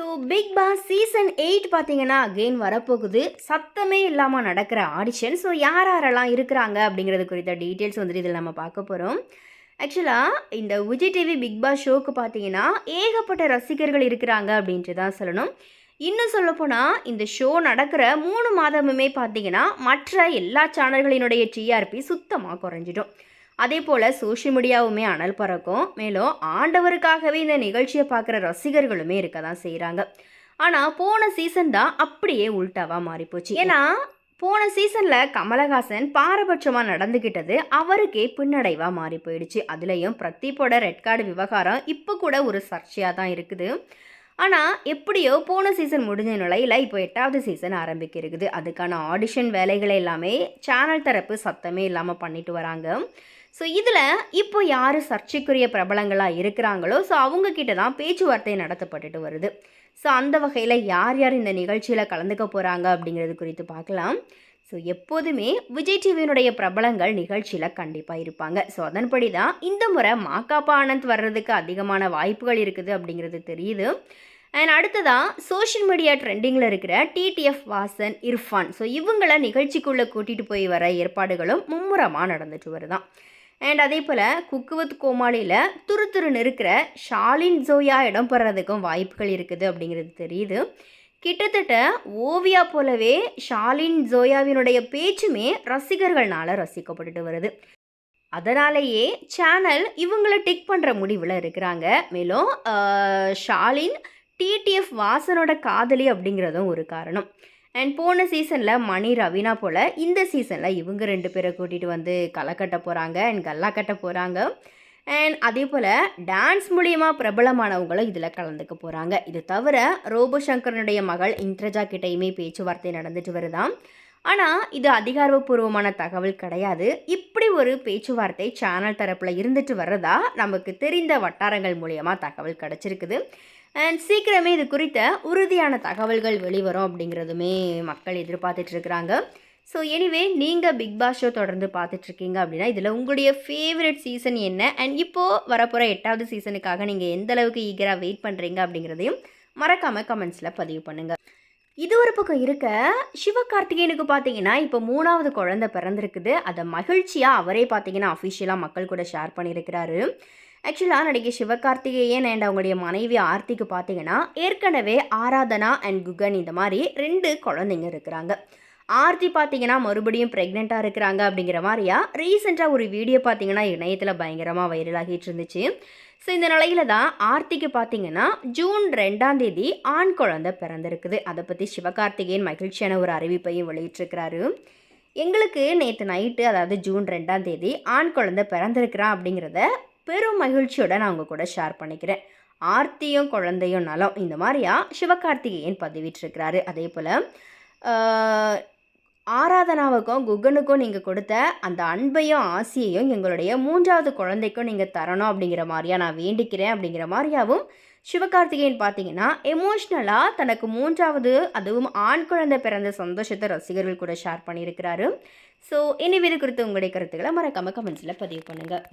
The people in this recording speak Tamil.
So Bigg Boss season eight பார்த்தீங்கன்னா அகெயின் வரப்போகுது. சத்தமே இல்லாமல் நடக்கிற ஆடிஷன் ஸோ யார் யாரெல்லாம் இருக்கிறாங்க அப்படிங்கிறது குறித்த டீட்டெயில்ஸ் வந்துட்டு இதில் நம்ம பார்க்க போகிறோம் ஆக்சுவலாக இந்த விஜய் டிவி பிக் பாஸ் ஷோக்கு பார்த்தீங்கன்னா ஏகப்பட்ட ரசிகர்கள் இருக்கிறாங்க அப்படின்ட்டு தான் சொல்லணும். இன்னும் சொல்லப்போனால் இந்த ஷோ நடக்கிற மூணு மாதமுமே பார்த்தீங்கன்னா மற்ற எல்லா சேனல்களினுடைய டிஆர்பி சுத்தமாக குறைஞ்சிடும். அதே போல் சோஷியல் மீடியாவுமே அனல் பறக்கும். மேலும் ஆண்டவருக்காகவே இந்த நிகழ்ச்சியை பார்க்குற ரசிகர்களுமே இருக்க தான் செய்கிறாங்க ஆனால் போன சீசன் தான் அப்படியே உல்ட்டாவாக மாறிப்போச்சு. ஏன்னா போன சீசனில் கமலஹாசன் பாரபட்சமாக நடந்துக்கிட்டது அவருக்கே பின்னடைவாக மாறி போயிடுச்சு அதுலேயும் பிரதீப்போட ரெட் கார்டு விவகாரம் இப்போ கூட ஒரு சர்ச்சையாக தான் இருக்குது. ஆனால் எப்படியோ போன சீசன் முடிஞ்ச நிலையில் இப்போ எட்டாவது சீசன் ஆரம்பிக்க இருக்குது அதுக்கான ஆடிஷன் வேலைகளை எல்லாமே சேனல் தரப்பு சத்தமே இல்லாமல் பண்ணிட்டு வராங்க. ஸோ இதில் இப்போ யார் சர்ச்சைக்குரிய பிரபலங்களாக இருக்கிறாங்களோ ஸோ அவங்கக்கிட்ட தான் பேச்சுவார்த்தை நடத்தப்பட்டுட்டு வருது. ஸோ அந்த வகையில் யார் யார் இந்த நிகழ்ச்சியில் கலந்துக்க போகிறாங்க அப்படிங்கிறது குறித்து பார்க்கலாம். ஸோ எப்போதுமே விஜய் டிவியினுடைய பிரபலங்கள் நிகழ்ச்சியில் கண்டிப்பாக இருப்பாங்க. ஸோ அதன்படி தான் இந்த முறை மாக்காப்பா ஆனந்த் வர்றதுக்கு அதிகமான வாய்ப்புகள் இருக்குது அப்படிங்கிறது தெரியுது. அண்ட் அடுத்ததாக சோஷியல் மீடியா ட்ரெண்டிங்கில் இருக்கிற டிடிஎஃப் வாசன் இர்ஃபான். ஸோ இவங்கள நிகழ்ச்சிக்குள்ளே கூட்டிகிட்டு போய் வர ஏற்பாடுகளும் மும்முரமாக நடந்துட்டு வருதான். அண்ட் அதே போல் குக்குவத் கோமாளியில் துரு துருன்னு இருக்கிற ஷாலின் ஜோயா இடம் பெறதுக்கும் வாய்ப்புகள் இருக்குது அப்படிங்கிறது தெரியுது. கிட்டத்தட்ட ஓவியா போலவே ஷாலின் ஜோயாவினுடைய பேச்சுமே ரசிகர்களால் ரசிக்கப்பட்டுட்டு வருது. அதனாலேயே சேனல் இவங்கள டிக் பண்ணுற முடிவில் இருக்கிறாங்க. மேலும் ஷாலின் டிடிஎஃப் வாசனோட காதலி அப்படிங்கிறதும் ஒரு காரணம். அண்ட் போன சீசனில் மணி ரவீனா போல் இந்த சீசனில் இவங்க ரெண்டு பேரை கூட்டிகிட்டு வந்து களை கட்ட போகிறாங்க அண்ட் கல்லா கட்ட போகிறாங்க அண்ட் அதே போல் டான்ஸ் மூலியமாக பிரபலமானவங்களும் இதில் கலந்துக்க போகிறாங்க இது தவிர ரோபோ சங்கரனுடைய மகள் இன்ட்ரஜா கிட்டேயுமே பேச்சுவார்த்தை நடந்துட்டு வருதாம். ஆனால் இது அதிகாரப்பூர்வமான தகவல் கிடையாது. இப்படி ஒரு பேச்சுவார்த்தை சேனல் தரப்பில் இருந்துட்டு வர்றதா நமக்கு தெரிந்த வட்டாரங்கள் மூலியமாக தகவல் கிடச்சிருக்குது. அண்ட் சீக்கிரமே இது குறித்த உறுதியான தகவல்கள் வெளிவரும் அப்படிங்கிறதுமே மக்கள் எதிர்பார்த்துட்ருக்குறாங்க ஸோ எனிவே நீங்கள் பிக் பாஸ் ஷோ தொடர்ந்து பார்த்துட்ருக்கீங்க அப்படின்னா இதில் உங்களுடைய ஃபேவரட் சீசன் என்ன? அண்ட் இப்போது வரப்போகிற எட்டாவது சீசனுக்காக நீங்கள் எந்த அளவுக்கு ஈகராக வெயிட் பண்ணுறீங்க அப்படிங்கிறதையும் மறக்காமல் கமெண்ட்ஸில் பதிவு பண்ணுங்கள் இது ஒரு பக்கம் இருக்க சிவகார்த்திகேயனுக்கு பார்த்தீங்கன்னா இப்போ மூணாவது குழந்தை பிறந்திருக்குது. அதை மகிழ்ச்சியாக அவரே பார்த்தீங்கன்னா அஃபிஷியலாக மக்கள் கூட ஷேர் பண்ணியிருக்கிறாரு. ஆக்சுவலாக நடிகை சிவகார்த்திகேயன் அண்ட் அவங்களுடைய மனைவி ஆர்த்திக்கு பார்த்தீங்கன்னா ஏற்கனவே ஆராதனா அண்ட் குகன் இந்த மாதிரி ரெண்டு குழந்தைங்க இருக்கிறாங்க. ஆர்த்தி பார்த்தீங்கன்னா மறுபடியும் ப்ரெக்னெண்ட்டாக இருக்கிறாங்க அப்படிங்கிற மாதிரியா? ரீசெண்டாக ஒரு வீடியோ பார்த்தீங்கன்னா இணையத்தில் பயங்கரமாக வைரல் ஆகிட்டு இருந்துச்சு. ஸோ இந்த நிலையில தான் ஆர்த்திக்கு பார்த்தீங்கன்னா ஜூன் ரெண்டாம் தேதி ஆண் குழந்தை பிறந்திருக்குது. அதை பற்றி சிவகார்த்திகேயன் மகிழ்ச்சியான ஒரு அறிவிப்பையும் வெளியிட்டிருக்கிறாரு. எங்களுக்கு நேற்று நைட்டு அதாவது ஜூன் ரெண்டாம் தேதி ஆண் குழந்தை பிறந்திருக்கிறான் அப்படிங்கிறத பெரும் மகிழ்ச்சியோட நான் உங்கள் கூட ஷேர் பண்ணிக்கிறேன். ஆர்த்தியும் குழந்தையும் நலம். இந்த மாதிரியா சிவகார்த்திகேயன் பதிவிட்டிருக்கிறாரு. அதே போல் ஆராதனாவுக்கும் குகனுக்கும் நீங்கள் கொடுத்த அந்த அன்பையும் ஆசையையும் எங்களுடைய மூன்றாவது குழந்தைக்கும் நீங்கள் தரணும் அப்படிங்கிற மாதிரியா நான் வேண்டிக்கிறேன் அப்படிங்கிற மாதிரியாவும் சிவகார்த்திகேயன் பார்த்தீங்கன்னா எமோஷ்னலாக தனக்கு மூன்றாவது அதுவும் ஆண் குழந்தை பிறந்த சந்தோஷத்தை ரசிகர்கள் கூட ஷேர் பண்ணியிருக்கிறாரு. ஸோ இனி இது குறித்து உங்களுடைய கருத்துக்களை மறக்காமல் கமெண்ட்ஸில் பதிவு பண்ணுங்கள்